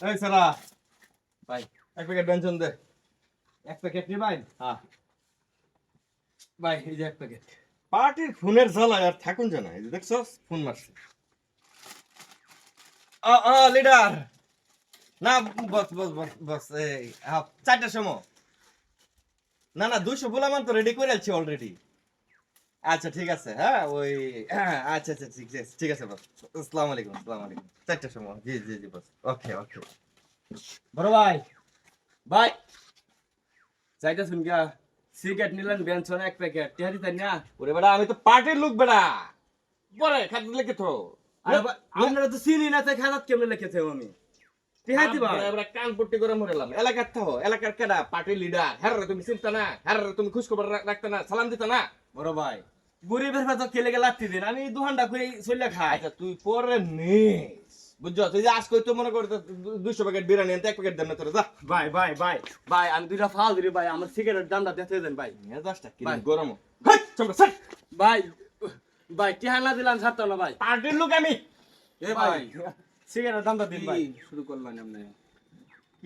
এই সালা। ভাই। এক প্যাকেট ব্যঞ্জন দে। এক প্যাকেট নি ভাই? হ্যাঁ। ভাই এই যে এক প্যাকেট পার্টির ফোনের জ্বালা আর থাকুন জানা এই যে দেখছস ফোন মারছে। আ আ লিডার। না বস বস বস বস এই হ্যাঁ, চারটার সময়। না না দুশো মান তো রেডি করে আছি অলরেডি আচ্ছা ঠিক আছে। হ্যাঁ ওই আচ্ছা আচ্ছা ঠিক আছে ঠিক আছে বস। আসসালামু আলাইকুম আসসালামু আলাইকুম। চারটার সময়। জি জি জি বস। ওকে ওকে। বড় ভাই ভাই। চাইটা শুন গিয়া সিগারেট নিলেন বেনসন এক প্যাকেট। টিহারি তাই না? ওরে বেটা আমি তো পার্টির লোক বেটা। পরে খাদ্য লেগে তো আপনারা তো চিনি না তাই খারাপ কেমনে লিখেছে আমি? টিহারি ভাই। আমরা কান পট্টি করে মরেলাম এলাকার থাও এলাকার কেডা? পার্টি লিডার হ্যাঁ তুমি চিন্তা না? হ্যাঁ তুমি খোঁজ খবর রাখতে না? সালাম দিতে না? বড় ভাই গরিবের ভেতর খেলে গেলে লাগতে দিন আমি দু ঘণ্টা করে চলে খাই। আচ্ছা তুই পরে নিস। বুঝছ? তুই যে আজকে তো মনে করে দুশো প্যাকেট বিরিয়ানি আনতে এক প্যাকেট দেন না তোরা যা। ভাই ভাই ভাই ভাই আমি দুইটা ফাল দিই ভাই আমার সিগারেটের দামটা দেখতে দেন ভাই। মেজাজটা কি। গরম ভাই ভাই টিহা না দিলাম ছাড়তো না ভাই। পার্টির লোক আমি। এ ভাই। সিগারেটের দামটা দিন ভাই। শুরু করলেন আপনি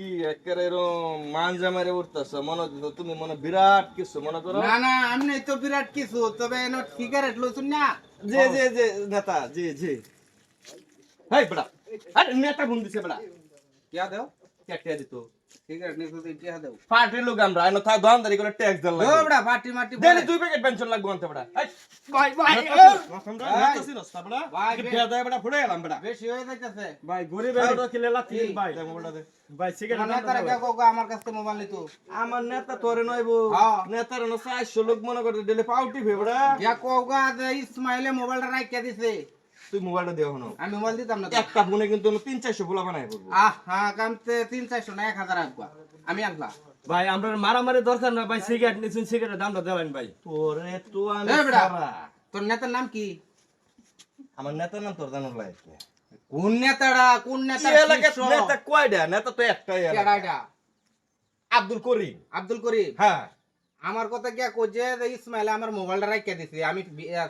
কি একেবারে এরকম মাঞ্জা মেরে উঠতেছ? মনে তুমি মনে বিরাট কিছু মনে করো? না না আমি তো বিরাট কিছু তবে এনো সিগারেট লইছুন না? জি জি জি নেতা জি জি। হাই বড়া আরে নেতা ফোন দিছে বড়া কে দেও। কেটে দিত। দেও লোক আমরা এনে থা দোকানদারি করে ট্যাক্স দেন লাগবে। বড়া পার্টি মাটি দেলি দুই প্যাকেট পেনশন লাগবে আনতে বড়া এই ভাই ভাই নেতা ছিল বড়া ভাই, কি ফেয়া বড়া ফুড়ে গেলাম বড়া বেশি হয়ে যাইতেছে। ভাই গরিবের ভেতর খেলে লাগতে ভাই। দে মোবাইলটা দে ভাই সিগারেটের তারা দেন। কেউ কেউ আমার কাছ মোবাইল নিত। আমার নেতা তোরে নইবো। নেতার ন 400 লোক মনে করতে দিলে পাউটি ভে বড়া ইয়া কোগা যে ইসমাইলে মোবাইলটা রাখিয়া দিছে। তুই মোবাইলটা দেও হনো আমি মোবাইল দিতাম না একটা ফোনে কিন্তু 3 400 ফুলা বানাই আহ হ্যাঁ কামতে তিন চারশো না এক হাজার আমি আনলাম ভাই আমরা মারামারি দরকার না ভাই সিগারেট নিছুন সিগারেটের দামটা দেবেন ভাই। তোরে তো আমি সারা। তোর নেতার নাম কি? আমার নেতার নাম তোর জানার লাগে কোন নেতাটা কোন নেতা নেতা কয়টা নেতা তো একটাই আব্দুল করিম। আব্দুল করিম? হ্যাঁ। আমার কথা কি যে ইসমাইল আমার মোবাইলটা রাখিয়া দিছে। আমি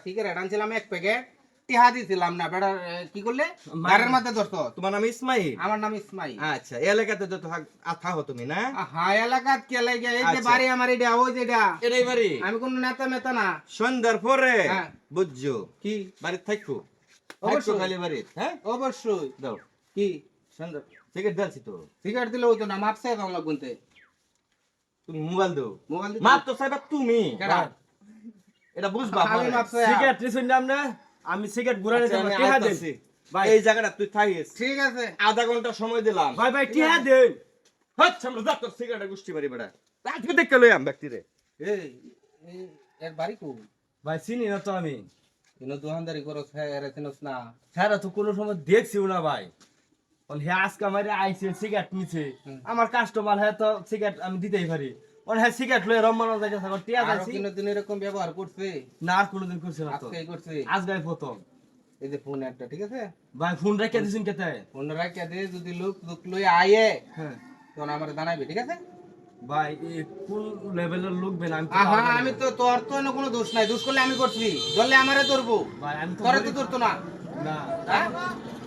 সিগারেট আনছিলাম এক প্যাকেট। টিহা দিছিলাম না বেটা কি করলে? গাড়ির মধ্যে ধরত তোমার নাম ইসমাইল? আমার নাম ইসমাইল। আচ্ছা এলাকাতে তো থাক- আ- থাকো তুমি না? হ্যাঁ এলাকাত কে লাগে এই যে আচ্ছা। বাড়ি আমার এটা ওই যে এটা। এটাই বাড়ি? আমি কোন নেতা মেতা না। সন্ধ্যার পরে? হ্যাঁ। বুঝছ? কি? বাড়িতে থাকো। অবশ্যই। খালি বাড়ি হ্যাঁ? অবশ্যই। দাও। কি? সন্ধ্যা টিকিট দিয়েছি তো। সিগারেট দিলে হইতো না মাপছে কেমন লাগবে তুমি মোবাইল দাও। মোবাইল মাপ তো সাইবা তুমি। এটা বুঝবা সিগারেট নিছুন না আমি সিগারেট ঘুরে আচ্ছা, নিতে আমি টিহা দেন। ভাই। এই জায়গাটা তুই থাকিস ঠিক আছে। আধা ঘণ্টা সময় দিলাম। ভাই ভাই টিহা দেন। হচ্ছে আমরা যা তোর সিগারেট গুষ্টি মারি বেড়া আজকে দেখতে লই আম ব্যক্তি রে এই এর বাড়ি কো ভাই চিনি না তো আমি। ইনো দোকানদারি করো এর চিনস না। হ্যাঁ তো কোনো সময় দেখছিও না ভাই। ওন হে আজকে আমার আইছে সিগারেট নিছে। আমার কাস্টমার হ্যাঁ তো সিগারেট আমি দিতেই পারি। হ্যাঁ সিগারেট লয়ে রম্মানো যাইতেছে আমার টিয়া যাইছি। কিনো দিন এরকম ব্যবহার করছে। না আর কোনোদিন করছে না আজকে করছে। আজকে প্রথম। এই যে ফোন একটা ঠিক আছে? ভাই ফোন রেখে দিছেন কেতে ফোন রাখিয়া দে যদি লোক লোক লই আয়ে হ্যাঁ। তখন আমার জানাবি ঠিক আছে? ভাই এই কোন লেভেলের লোক বেন? আমি তো। আমি তোর তো কোনো দোষ নাই। দোষ করলে আমি করছি। ধরলে আমারে ধরবো। ভাই আমি তো তোরে তো গরিব- ধরতো না। না। হ্যাঁ?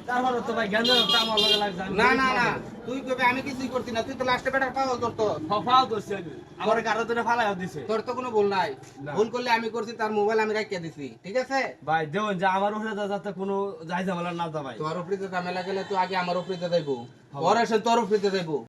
তারপরে তো ভাই জ্ঞান তো আমার লগে লাগছে না না না। তুই কবে আমি কিছুই করতি না। তুই তো লাস্টে বেটার পাওয়া ধরতো ফাও করছি আমি। আমার গাড়ি ধরে ফালাই দিছে। তোর তো কোনো ভুল নাই। ভুল করলে আমি করছি তার মোবাইল আমি রাখিয়া দিছি। ঠিক আছে? ভাই দেউন যে আমার উপরে যাতে কোনো যাই ঝামেলা না দা ভাই। তোর উপরে ঝামেলা গেলে তুই আগে আমার উপরে যাইবো। পরে সে তোর উপরে যাইবো।